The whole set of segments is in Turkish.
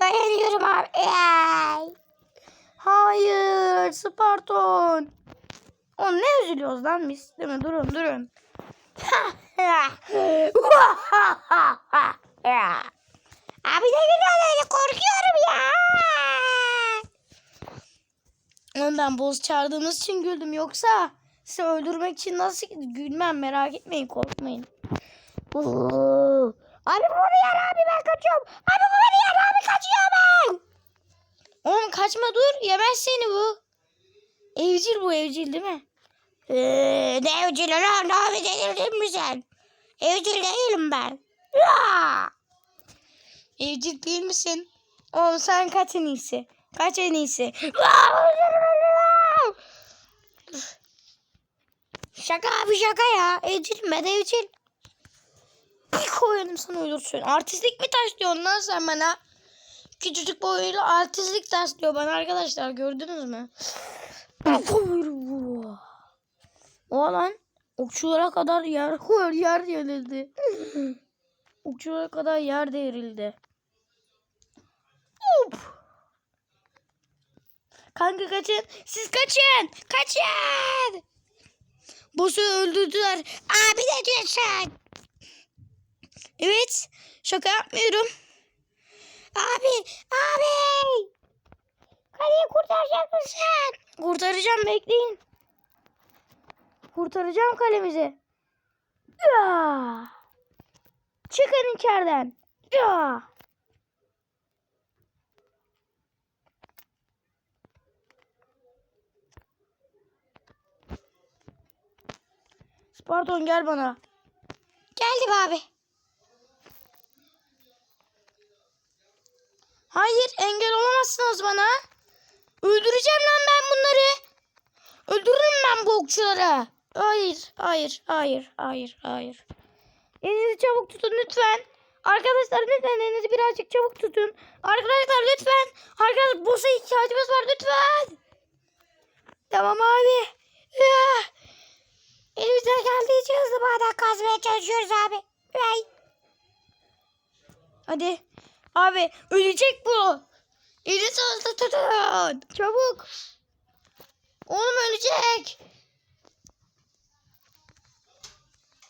Dayanıyorum abi. Ay. Hayır Sparton. Oğlum ne üzülüyoruz lan biz? Değil mi? Durun durun. Abi ne güzel öyle korkuyorum ya. Ben boz çağırdığınız için güldüm. Yoksa sizi öldürmek için nasıl gülmem merak etmeyin korkmayın. Abi bunu yer abi ben kaçıyorum. Abi bunu yer abi kaçıyorum ben. Oğlum kaçma dur yemez seni bu. Evcil bu evcil değil mi? Ee, ne evcil lan abi delirdin mi sen? Evcil değilim ben. Ya. Evcil değil misin? Oğlum sen kaç en iyisi. Kaç en iyisi. Şaka abi şaka ya. Evcil ben evcil. Bir koyarım sana ölürsün. Artistlik mi taşlıyorsun lan sen bana? Küçücük boyuyla artistlik taşlıyor bana arkadaşlar gördünüz mü? o lan okçulara kadar yer koyar yer yenildi. okçulara kadar yer devrildi. Hop. Kanka kaçın. Siz kaçın. Kaçın. Boss'u öldürdüler. Abi ne diyorsun? Evet. Şaka yapmıyorum. Abi, abi. Kaleyi kurtaracak mısın? Kurtaracağım bekleyin. Kurtaracağım kalemizi. Ya. Çıkın içeriden. Ya. Sparton gel bana. Geldim abi. Hayır engel olamazsınız bana. Öldüreceğim lan ben bunları. Öldürürüm ben bu okçuları. Hayır, hayır, hayır, hayır, hayır. Elinizi çabuk tutun lütfen. Arkadaşlar lütfen elinizi birazcık çabuk tutun. Arkadaşlar lütfen. Arkadaşlar boss'a ihtiyacımız var lütfen. Tamam abi. Ya. Elimizden geldiğince hızlı bardak kazmaya çalışıyoruz abi. Ay. Hadi. Abi ölecek bu. Elinizi hızlı tutun. Çabuk. Oğlum ölecek.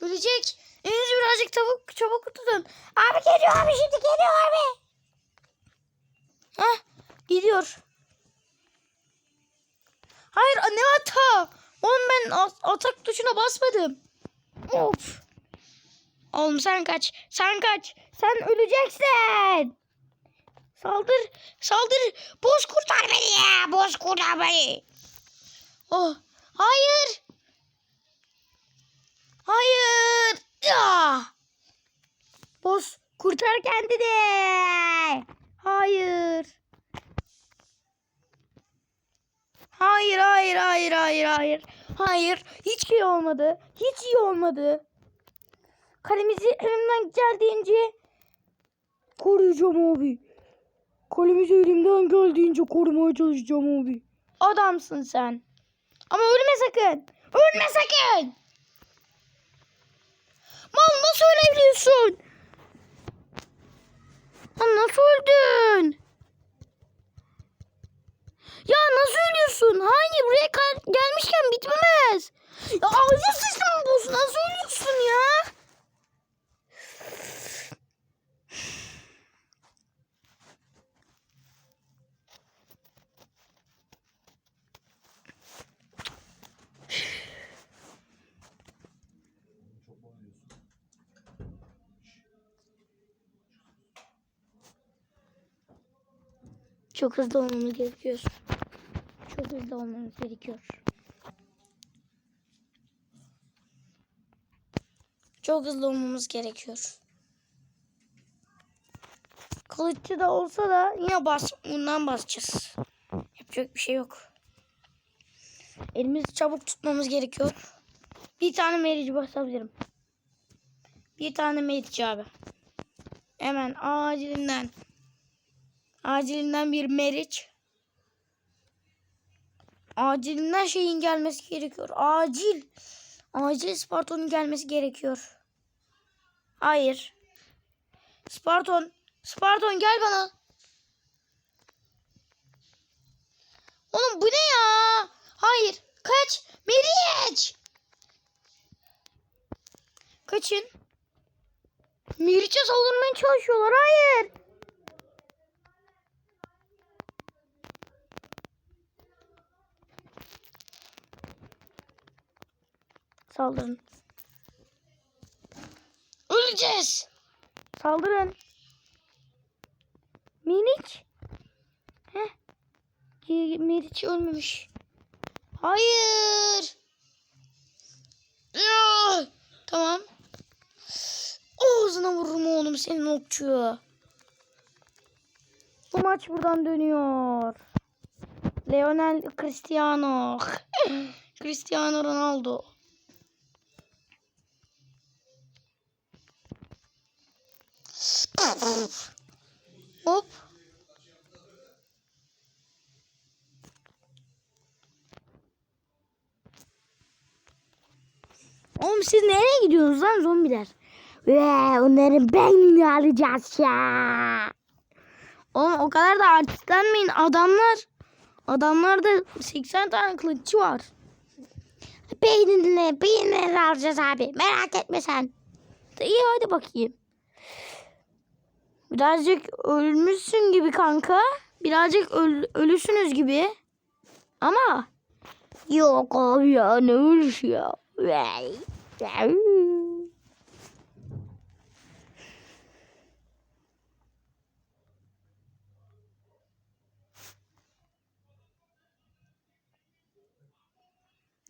Ölecek. Elinizi birazcık çabuk çabuk tutun. Abi geliyor abi şimdi geliyor abi. Heh, gidiyor. Hayır ne ata? Oğlum ben at- atak tuşuna basmadım. Of. Oğlum sen kaç. Sen kaç. Sen öleceksin. Saldır. Saldır. Boz kurtar beni ya. Boz kurtar beni. Oh. Hayır. Hayır. Ya. Boz kurtar kendini. Hayır. Hayır, hayır, hayır, hayır, hayır. Hayır, hiç iyi olmadı. Hiç iyi olmadı. Kalemizi elimden geldiğince koruyacağım abi. Kalemizi elimden geldiğince korumaya çalışacağım abi. Adamsın sen. Ama ölme sakın. Ölme sakın. Mal nasıl ölebiliyorsun? Lan nasıl öldün? Ya nasıl ölüyorsun? Hayır buraya gelmişken bitmez. Ya ağzı sıçtım boz. Nasıl ölüyorsun ya? Çok hızlı olmamız gerekiyor. Çok hızlı olmamız gerekiyor. Çok hızlı olmamız gerekiyor. Kılıççı da olsa da yine bas, bundan basacağız. Yapacak bir şey yok. Elimizi çabuk tutmamız gerekiyor. Bir tane merici basabilirim. Bir tane merici abi. Hemen acilinden. Acilinden bir meriç. Acilinden şeyin gelmesi gerekiyor. Acil. Acil Sparton'un gelmesi gerekiyor. Hayır. Sparton. Sparton gel bana. Oğlum bu ne ya? Hayır. Kaç. Meriç. Kaçın. Meriç'e saldırmaya çalışıyorlar. Hayır. Saldırın. Öleceğiz. Saldırın. Meriç. Heh. Meriç ölmemiş. Hayır. Ya! Tamam. Ağzına vururum oğlum senin okçu. Bu maç buradan dönüyor. Lionel Cristiano. Cristiano Ronaldo. Hop. Oğlum siz nereye gidiyorsunuz lan zombiler? Ve onların beynini alacağız ya. Oğlum o kadar da artistlenmeyin adamlar. Adamlarda 80 tane kılıççı var. Beynini, beynini alacağız abi. Merak etme sen. İyi hadi bakayım. Birazcık ölmüşsün gibi kanka. Birazcık öl- ölüsünüz gibi. Ama Yok abi ya ne ölüş ya.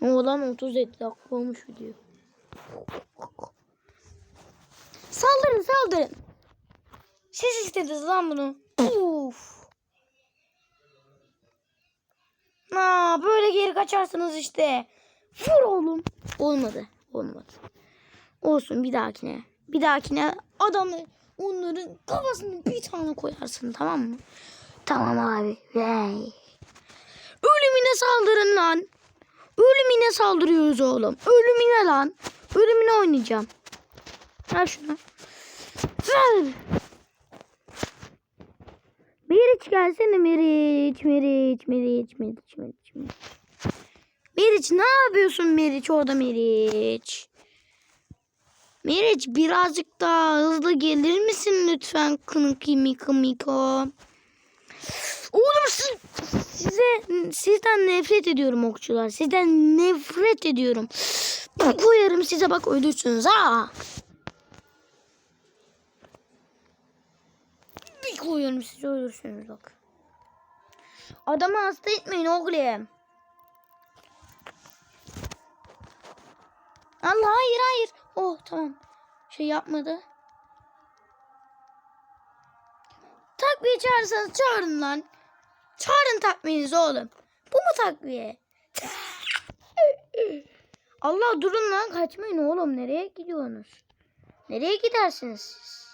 Oğlan 37 dakika olmuş video. Saldırın saldırın. Siz istediniz lan bunu. Uf. Aa, böyle geri kaçarsınız işte. Vur oğlum. Olmadı. Olmadı. Olsun bir dahakine. Bir dahakine adamı onların kafasını bir tane koyarsın tamam mı? Tamam abi. Vay. Ölümüne saldırın lan. Ölümüne saldırıyoruz oğlum. Ölümüne lan. Ölümüne oynayacağım. Ver şunu. Ver. Meriç gelsene Meriç. Meriç, Meriç, Meriç, Meriç, Meriç. Meriç ne yapıyorsun Meriç orada Meriç? Meriç birazcık daha hızlı gelir misin lütfen kınık miko miko? Oğlum siz, size sizden nefret ediyorum okçular. Sizden nefret ediyorum. Koyarım size bak ölürsünüz ha. Koyarım size ölürsünüz bak. Adamı hasta etmeyin oğlum. Allah hayır hayır. Oh tamam. Şey yapmadı. Takviye çağırırsanız çağırın lan. Çağırın takviyenizi oğlum. Bu mu takviye? Allah durun lan kaçmayın oğlum. Nereye gidiyorsunuz? Nereye gidersiniz siz?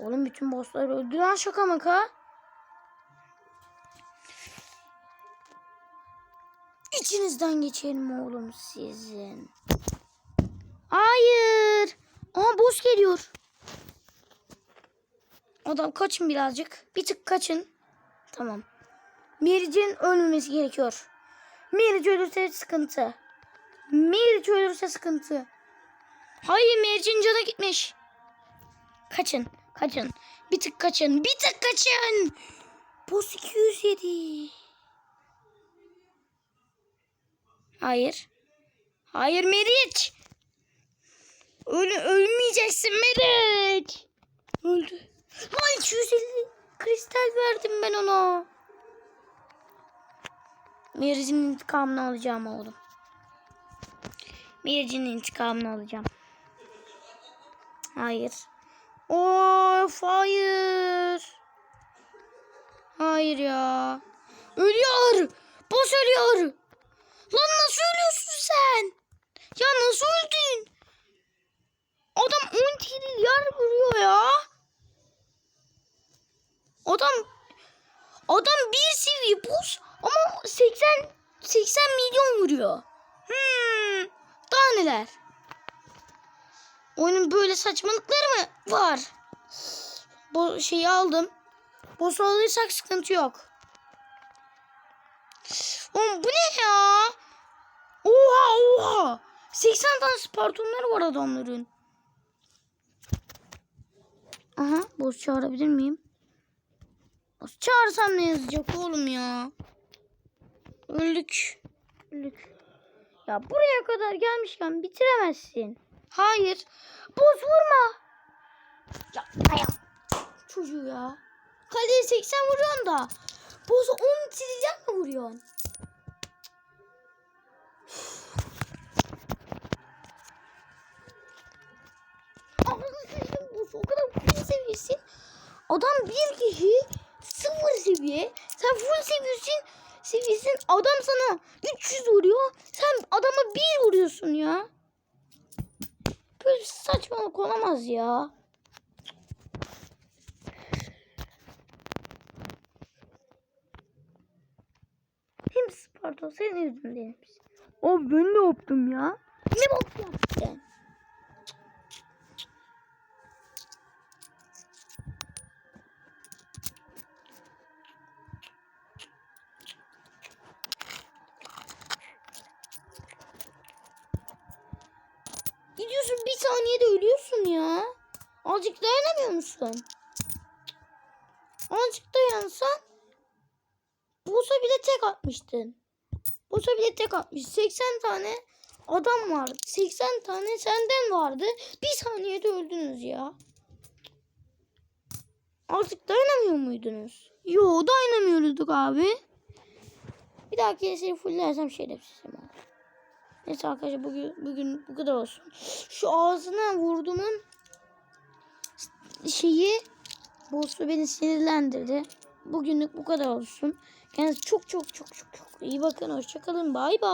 Oğlum bütün bossları öldü lan şaka maka. İçinizden geçelim oğlum sizin. Hayır. Aa boss geliyor. Adam kaçın birazcık. Bir tık kaçın. Tamam. Miric'in ölmemesi gerekiyor. Miric ölürse sıkıntı. Miric ölürse sıkıntı. Hayır Miric'in canı gitmiş. Kaçın. Kaçın. Bir tık kaçın. Bir tık kaçın. Boss 207. Hayır. Hayır Meriç. Öl ölmeyeceksin Meriç. Öldü. Lan 250 kristal verdim ben ona. Meriç'in intikamını alacağım oğlum. Meriç'in intikamını alacağım. Hayır. Of hayır. Hayır ya. Ölüyor. Boss ölüyor. Lan nasıl ölüyorsun sen? Ya nasıl öldün? Adam 10 trilyar vuruyor ya. Adam adam bir seviye boss ama 80 80 milyon vuruyor. Hmm, daha neler? Oyunun böyle saçmalıkları mı var? Bu şeyi aldım. Boss alırsak sıkıntı yok. Oğlum bu ne ya? Oha oha. 80 tane Spartonları var adamların. Aha boss çağırabilir miyim? Boss çağırsam ne yazacak oğlum ya? Öldük. Öldük. Ya buraya kadar gelmişken bitiremezsin. Hayır. Boz vurma. Ya ayağım. Çocuğu ya. Kaleye 80 vuruyorsun da. Bozu 10 trilyon mi vuruyorsun? Bozu o kadar full seviyesin. Adam bir kişi sıfır seviye. Sen full seviyesin. Seviyesin. Adam sana 300 vuruyor. Sen adama bir vuruyorsun ya. Böyle saçmalık olamaz ya. Hem Sparta senin yüzünden. Abi ben ne yaptım ya? Ne bok yaptın? Gidiyorsun bir saniyede ölüyorsun ya. Azıcık dayanamıyor musun? Azıcık dayansan Bosa bile tek atmıştın. Bosa bile tek atmış. 80 tane adam vardı. 80 tane senden vardı. Bir saniyede öldünüz ya. Artık dayanamıyor muydunuz? Yo dayanamıyorduk abi. Bir dahaki seni fullersem şerefsizim abi. Neyse arkadaşlar bugün, bugün bu kadar olsun. Şu ağzına vurduğumun şeyi Boss'u beni sinirlendirdi. Bugünlük bu kadar olsun. Kendinize çok çok çok çok çok iyi bakın. Hoşçakalın. Bay bay.